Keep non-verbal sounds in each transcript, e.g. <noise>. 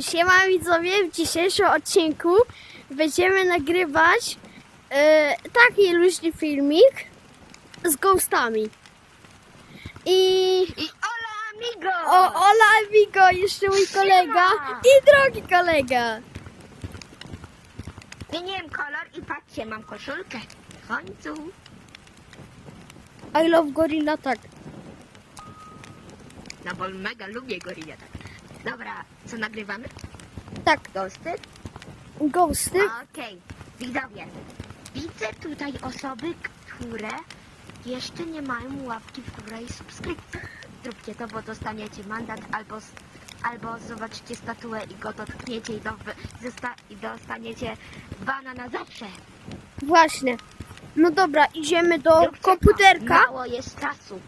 Siema widzowie, w dzisiejszym odcinku będziemy nagrywać e, taki luźny filmik z ghostami. I I Ola Amigo! o, Ola Amigo, jeszcze mój kolega i drogi kolega. Zmieniłem kolor i patrzcie, mam koszulkę. W końcu. I love Gorilla tak. No bo mega lubię gorilla tak. Dobra, co nagrywamy? Tak, Ghosty? ghosty. Okej, widzowie. Widzę tutaj osoby, które jeszcze nie mają łapki w górę i subskrypcji. Zróbcie to, bo dostaniecie mandat albo, albo zobaczycie statuę i go dotkniecie i, do, i dostaniecie bana na zawsze. Właśnie. No dobra, idziemy do Zróbcie to. komputerka. Mało jest czasu.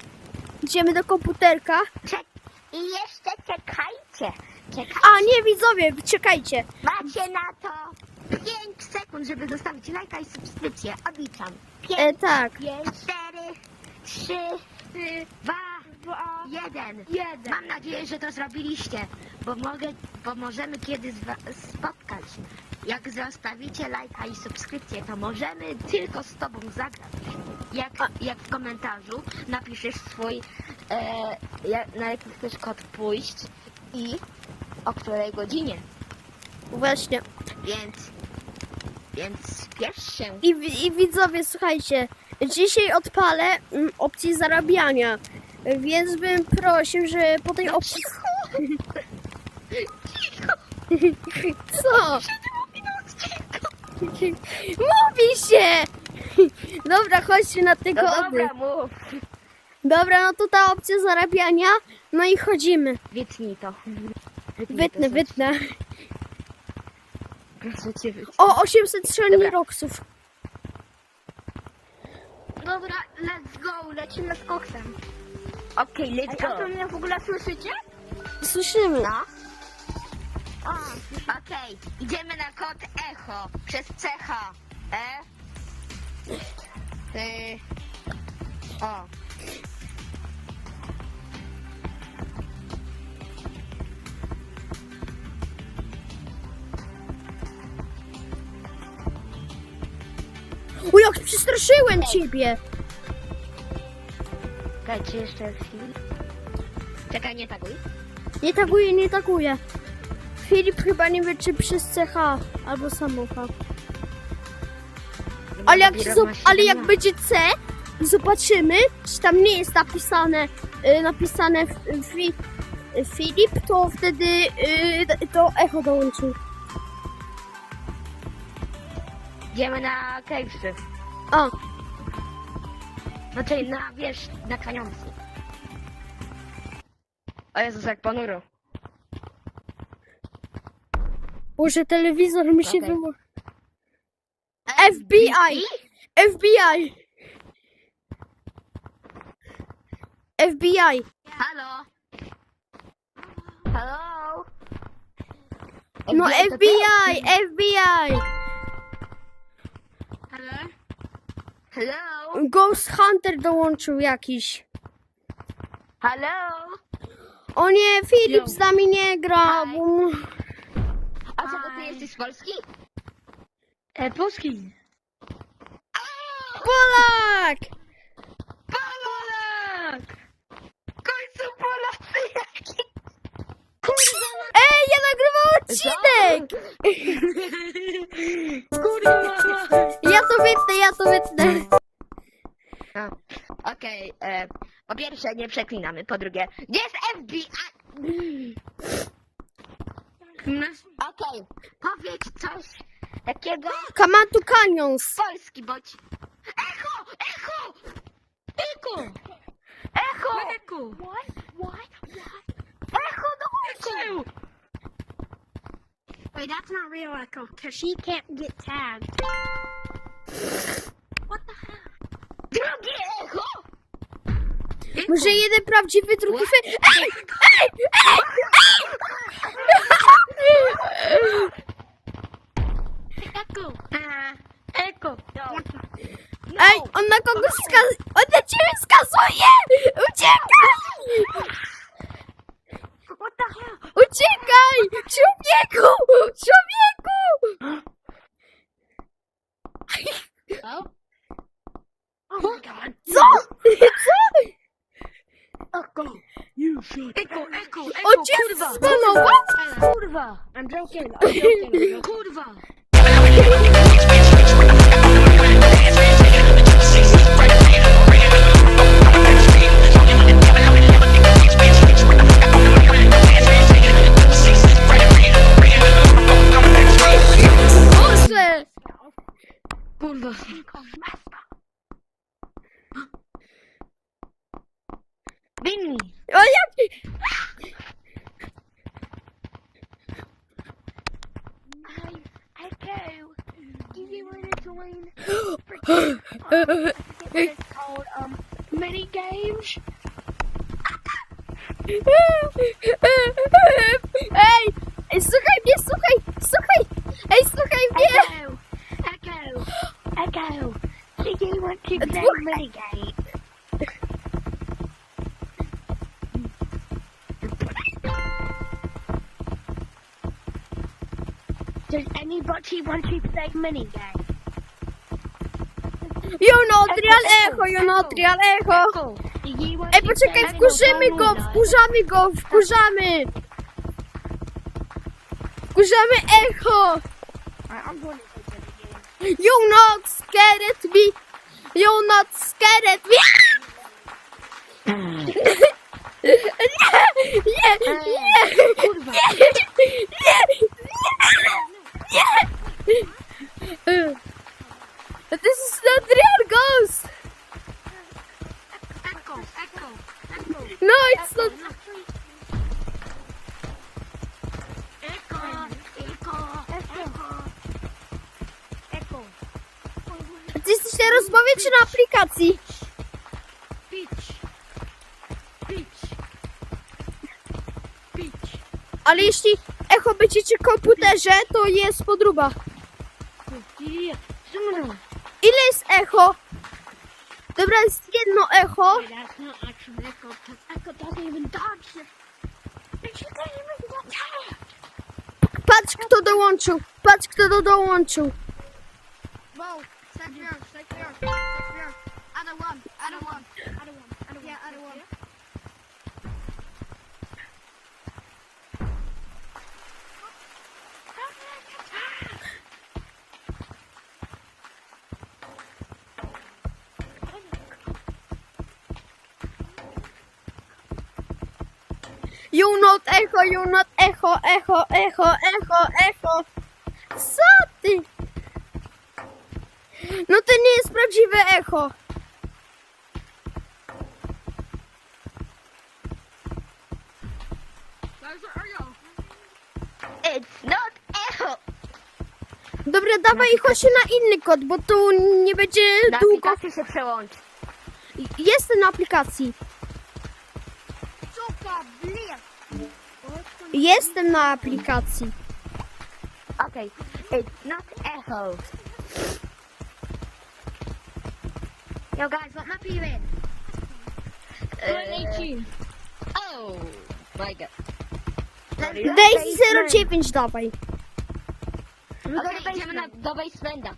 Idziemy do komputerka. Czek- I jeszcze czekajcie. Czekajcie. A nie widzowie, czekajcie. Macie na to 5 sekund, żeby zostawić lajka i subskrypcję. Odliczam. 5, E, tak. 4, 3, 2, 1. Mam nadzieję, że to zrobiliście, bo, mogę, bo możemy kiedyś wa- spotkać. Jak zostawicie lajka i subskrypcję, to możemy tylko z tobą zagrać. Jak, jak w komentarzu napiszesz swój, e, na jaki chcesz kod pójść i o której godzinie. Właśnie. Więc, więc spiesz się. I, wi- I widzowie, słuchajcie, dzisiaj odpalę mm, opcję zarabiania, więc bym prosił, że po tej opcji... <laughs> Co? <laughs> Mówi się! <laughs> Dobra, chodźmy na te No dobra, mów. Dobra, no to ta opcja zarabiania, no i chodzimy. Wytnij to. Wytnę, to, wytnę. Proszę cię, wytnij. O, 800 strzelni Dobra. roksów. Dobra, let's go, lecimy z koksem. Okej, let's go. A to mnie w ogóle słyszycie? Słyszymy. No. Okej, idziemy na kod echo przez cecha. E. Y. O. O, jak przestraszyłem ciebie! Czekajcie jeszcze chwilę. Czekaj, nie taguj. Nie taguję, nie taguję. Filip chyba nie wie, czy przez CH albo samocha. Ale jak, się, zob- ale jak będzie C zobaczymy, czy tam nie jest napisane, y, napisane fi- Filip, to wtedy y, to echo dołączy. Idziemy na cave'sy. A, Znaczy na, wiesz, na kaniący. O Jezus, jak ponuro. może telewizor mi się Okej. wyłączy. FBI! FBI! FBI! Halo? Halo? No to ty? FBI! FBI! Halo? Hello? Ghost Hunter dołączył jakiś. Halo? O nie, Filip z nami nie gra. Hi. Bo... A co, to ty jesteś z Polski? E, Polski. Polak! W końcu Polacy jaki... Ej, ja nagrywam odcinek! Kurwa. Ja to wytnę, ja to wytnę. Okej, e, po pierwsze nie przeklinamy, po drugie, gdzie jest FBI? Okej, powiedz coś takiego Kamatu Canyons. z Polski, bądź... Echo! Echo! Eko. Echo! Eko. Echo dołączył! Wait, that's not real Echo, because she can't get tagged. What the hell? Drugie echo! Może jeden prawdziwy, drugi fe... Ej! Ej! Ej! Ej! Echo. A, Echo. no. Ej, on na kogo skazuje? On na ciebie skazuje! Uciekaj! What the hell? Uciekaj! Czemu Człowieku! Człowieku! Oh? Oh my god. Co? Co? Echo. You should. Echo, echo, echo, On cię kurwa. zbanował? Kurwa. I'm joking. I'm joking. I'm joking. Kurwa. It's called um mini games. Ej! Ej, słuchaj mnie, słuchaj! Słuchaj! Ej, słuchaj mnie! Echo. Echo. Echo. Do you want to play Słuchaj. minigame? Does anybody want to play mini games? You know, trial echo, you know, trial echo! Ej, poczekaj, wkurzymy go, wkurzamy go, wkurzamy! Wkurzamy echo! Alright, I'm going to play mini games. You not scared at me! You not scared at me! Nie! Nie! Nie! Kurwa. Nie! Nie! Nie! This is not real ghost! Echo. Echo. Echo. No, it's not. Echo. Echo. Echo. Echo. Ty jesteś na rozmowie czy na aplikacji? Pitch. Pitch. Pitch. Ale jeśli echo będzie przy komputerze, to jest podruba. Jest echo? Dobra, jest jedno echo. Actually Echo, tired. Patrz kto dołączył. Patrz kto do dołączył. On, set me on, set me on. I don't want, I don't want, I don't want, I don't want. Yeah, I don't want. You not echo, you not echo, echo, echo, echo, echo. Co ty? No to nie jest prawdziwe echo. It's not echo. Dobra, dawaj i chodź na inny kod, bo tu nie będzie Na długo. aplikację się przełącz. Jestem na aplikacji. Jestem na aplikacji. Okay. It's not echo. Yo guys, what map are you in? Uh, Oh my god. Daisy 09 dawaj. Okay, idziemy na, do basementa.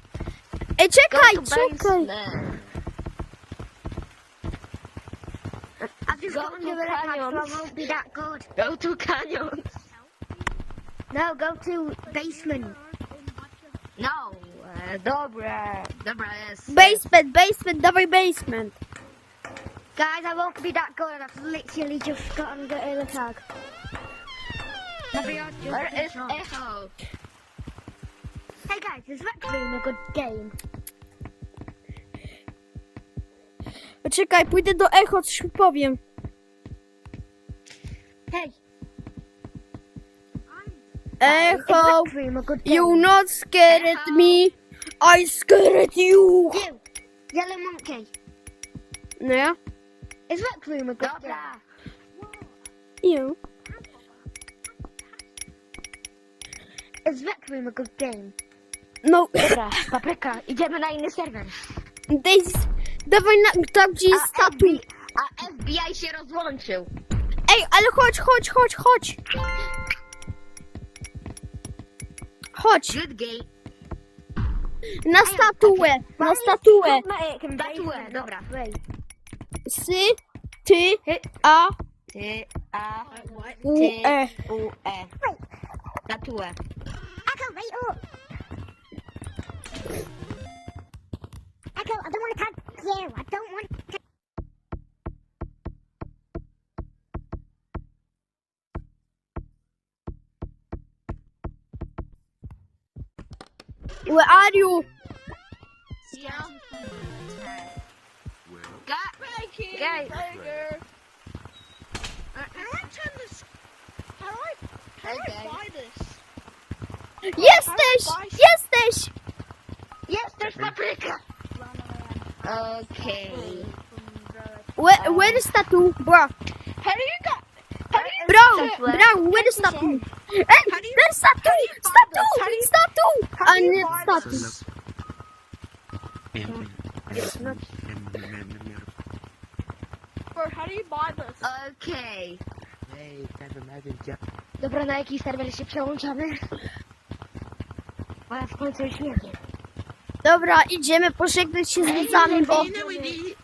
Ej, czekaj, Go to czekaj. basement. I've just Go got to into the so I canyons. won't be that good. Go to canyons. No, go to basement. No. E, dobra. Dobra jest. Basement, basement, dawaj basement. Guys, I won't be that good. I've literally just gotten the the tag. Where is echo? Hey guys, is Rec Room a good game? Czekaj, pójdę do echo, coś mi powiem. Hey, Echo, you not scared at me. I scared you. You, Yellow Monkey. No ja? Is a good Dobra. You. Is Room a good game? No, Dobra, papryka, idziemy na inny serwer. Daisy, dawaj na, tam gdzie jest statuj. FBI, a FBI się rozłączył. Ej, ale chodź, chodź, chodź, chodź. Chodź, Good game. na statuę, na statuę. Statuę, dobra. Sy, ty, a, Ty, a, u, ty, e. u, e. Statuę. Echo. Echo, I don't want to tag you. I don't want to. Where are you? Ja. Ga- Guys. Tiger. I, I want to turn this. How do I, how do I Okay. buy this? Jesteś, jesteś. Jest też papryka. Okej. Where, where is tattoo? Bro, How do you got? How do you, bro, bro, where is tattoo? Ej, tattoo, tattoo, tattoo. how A nie buy tattoo. this? Bro, how do you buy this? Okej. Dobra, na jaki serwer się przełączamy? Bo ja w końcu już nie wiem. Dobra, idziemy pożegnać się z widzami, bo... Do you know what it-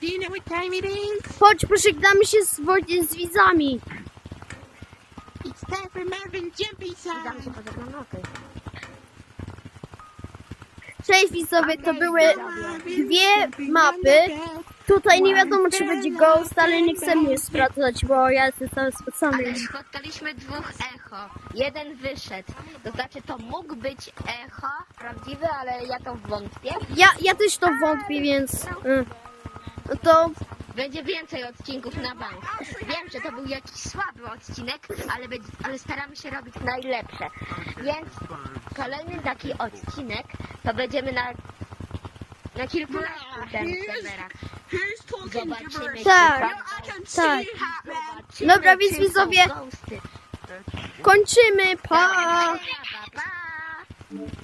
Do you know what time it is? Chodź, pożegnamy się z widzami. It's time for Marvin Jumpy Dam się poza noty. Cześć widzowie, to były dwie mapy. Tutaj nie wiadomo, czy będzie ghost, ale nie chcę mnie sprawdzać, bo ja jestem cały spocony. Ale spotkaliśmy dwóch echo. Jeden wyszedł. To znaczy to mógł być echo prawdziwy, ale ja to wątpię. Ja, ja też to wątpię, więc... y, No to Będzie więcej odcinków na bank. Wiem, że to był jakiś słaby odcinek, ale, będzie, ale staramy się robić najlepsze. Więc kolejny taki odcinek to będziemy na, na kilkunastu ten serwerach. Zobaczymy, Tak, tak. Dobra, więc widzowie, kończymy, pa! Pa, pa, pa.